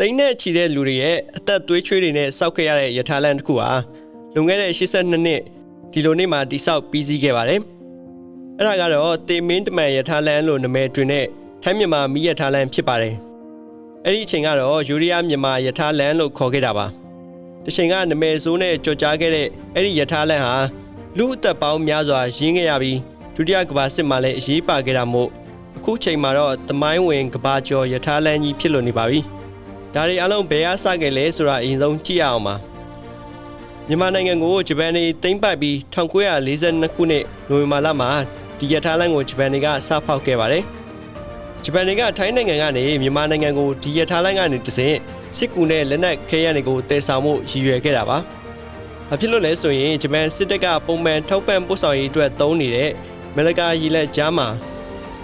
တိန်းနဲ့ချီတဲ့လူတွေရဲ့အသက်သွေးချွေးတွေနဲ့စောက်ခဲ့ရတဲ့ရထားလမ်းတစ်ခုဟာလွန်ခဲ့တဲ့82နှစ်ဒီလိုနေ့မှာတိစောက်ပြီးစီးခဲ့ပါတယ်။အဲ့ဒါကတော့တေမင်းတမန်ရထားလမ်းလို့နာမည်တွင်တဲ့ထိုင်းမြန်မာမီးရထားလမ်းဖြစ်ပါတယ်။အဲ့ဒီအချိန်ကတော့ယူရီးယားမြန်မာရထားလမ်းလို့ခေါ်ခဲ့တာပါ။တစ်ချိန်ကနာမည်ဆိုးနဲ့ကြော်ကြားခဲ့တဲ့အဲ့ဒီရထားလမ်းဟာလူအသက်ပေါင်းများစွာရင်းခဲ့ရပြီးဒုတိယကမ္ဘာစစ်မှာလည်းအရေးပါခဲ့တာမို့အခုချိန်မှာတော့တမိုင်းဝင်ကဘာကျော်ရထားလမ်းကြီးဖြစ်လို့နေပါပြီ။ ဒါတွေအလုံးဘယ်အားစခဲ့လဲဆိုတာအရင်ဆုံးကြည့်ရအောင်ပါ။မြန်မာနိုင်ငံကိုဂျပန်တွေသိမ်းပိုက်ပြီး1942ခုနှစ်နိုဝင်ဘာလမှာဒီရထားလမ်းကိုဂျပန်တွေကစဖောက်ခဲ့ပါတယ်။ဂျပန်တွေကထိုင်းနိုင်ငံကနေမြန်မာနိုင်ငံကိုဒီရထားလမ်းကနေတဆင့်စစ်ကူနဲ့လက်နက်ခဲယမ်းတွေကိုတည်ဆောင်မှုရည်ရွယ်ခဲ့တာပါ။ဘာဖြစ်လို့လဲဆိုရင်ဂျပန်စစ်တပ်ကပုံမှန်ထောက်ပံ့ပို့ဆောင်ရေးအတွက်သုံးနေတဲ့မလကာရီလက်ကြားမှာ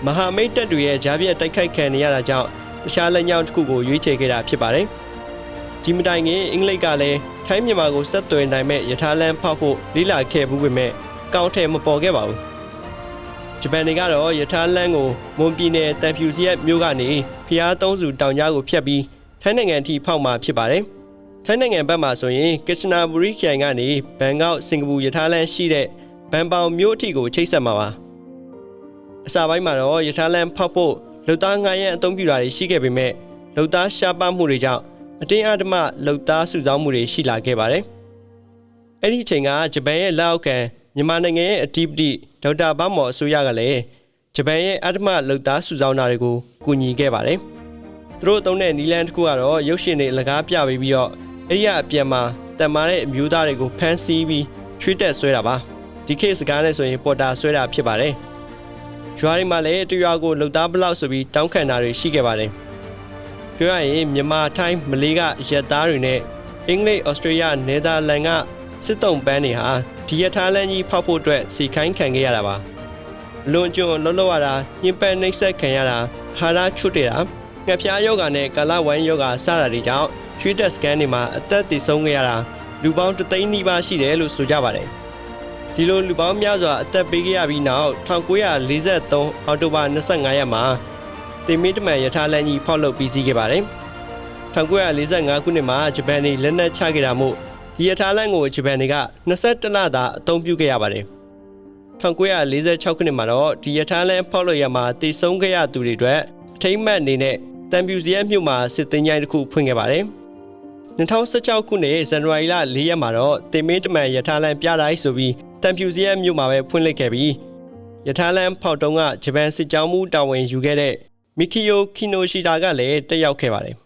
မဟာမိတ်တပ်တွေရဲ့ကြားပြတ်တိုက်ခိုက်ခံနေရတာကြောင့် တခြားလက်ညောင်းတစ်ခုကိုရွေးချယ်ခဲ့တာဖြစ်ပါတယ်။ဒီမတိုင်ခင်အင်္ဂလိပ်ကလည်းထိုင်းမြန်မာကိုဆက်သွယ်နိုင်မဲ့ယထာလန်ဖောက်ဖို့လိလာခဲ့ဘူးပေမဲ့ကောင်းထဲမပေါ်ခဲ့ပါဘူး။ဂျပန်တွေကတော့ယထာလန်ကိုမွန်ပြည်နယ်တန်ဖြူစီရက်မြို့ကနေဖျားသုံးစုတောင်ကြားကိုဖျက်ပြီးထိုင်းနိုင်ငံအထိဖောက်มาဖြစ်ပါတယ်။ထိုင်းနိုင်ငံဘက်မှာဆိုရင်ကစ္စနာဘူရီခရိုင်ကနေဘန်ကောက်စင်ကာပူယထာလန်ရှိတဲ့ဘန်ပေါင်မြို့အထိကိုချိတ်ဆက်မှာပါ။အစပိုင်းမှာတော့ယထာလန်ဖောက်ဖို့ လုံသားငါရန်အသုံးပြုတာတွေရှိခဲ့ပေမဲ့လုံသားရှားပါမှုတွေကြောင့်အတင်းအဓမ္မလုံသားစုဆောင်းမှုတွေရှိလာခဲ့ပါတယ်။အဲ့ဒီအချိန်ကဂျပန်ရဲ့လက်အောက်ခံမြန်မာနိုင်ငံရဲ့အတီးပတိဒေါက်တာဘမော်အစိုးရကလည်းဂျပန်ရဲ့အဓမ္မလုံသားစုဆောင်းတာတွေကိုကူညီခဲ့ပါတယ်။သူတို့သုံးတဲ့နီလန်တစ်ခုကတော့ရုပ်ရှင်တွေအလကားပြပေးပြီးတော့အဲ့ဒီအပြန်မှာတန်မာတဲ့အမျိုးသားတွေကိုဖမ်းဆီးပြီးချွေးတက်ဆွဲတာပါ။ဒီခေတ်စကားနဲ့ဆိုရင်ပေါ်တာဆွဲတာဖြစ်ပါတယ်။ ရွာတွေမှာလည်းတရွာကိုလှုပ်သားဘလောက်ဆိုပြီးတောင်းခံတာတွေရှိခဲ့ပါတယ်။ပြောရရင်မြန်မာထိုင်းမလေးကရက်သားတွေနဲ့အင်္ဂလိပ်ဩစတြေးလျနယ်သာလန်ကစစ်တုံးပန်းတွေဟာဒီရထားလမ်းကြီးဖောက်ဖို့အတွက်စီခိုင်းခံခဲ့ရတာပါ။လွန်ကျွန်းလှုပ်လှုပ်ရတာညှဉ်းပန်းနှိပ်စက်ခံရတာဟာရချွတ်တယ်တာငှက်ဖျားယောဂါနဲ့ကာလဝိုင်းယောဂါစတာတွေကြောင့်ချွေးတက်စကန်တွေမှာအသက်တည်ဆုံးခဲ့ရတာလူပေါင်းတသိန်းနီးပါးရှိတယ်လို့ဆိုကြပါတယ်။ ဒီလိုလူပေါင်းများစွာအသက်ပေးခဲ့ရပြီးနောက်1943အောက်တိုဘာ25ရက်မှာတင်မီတမန်ရထားလမ်းကြီးဖောက်လုပ်ပြီးစီးခဲ့ပါတယ်။1945ခုနှစ်မှာဂျပန်တွေလက်နက်ချခဲ့တာမို့ဒီရထားလမ်းကိုဂျပန်တွေက22လသာအသုံးပြုခဲ့ရပါတယ်။1946ခုနှစ်မှာတော့ဒီရထားလမ်းဖောက်လို့ရမှာတည်ဆုံးခဲ့ရသူတွေအတွက်အထိမ့်မှတ်အနေနဲ့တန်ပြူစီရဲမြို့မှာစစ်တင်ကြိုင်းတစ်ခုဖွင့်ခဲ့ပါတယ်။2016ခုနှစ်ဇန်နဝါရီလ4ရက်မှာတော့တင်မင်းတမန်ရထားလမ်းပြတိုင်းဆိုပြီး တန်ဖြူစီရဲမြို့မှာပဲဖွင့်လှစ်ခဲ့ပြီးရထားလမ်းဖောက်တုံးကဂျပန်စစ်ကြောင်းမှုတာဝန်ယူခဲ့တဲ့မီကီယိုခီနိုရှီတာကလည်းတက်ရောက်ခဲ့ပါတယ်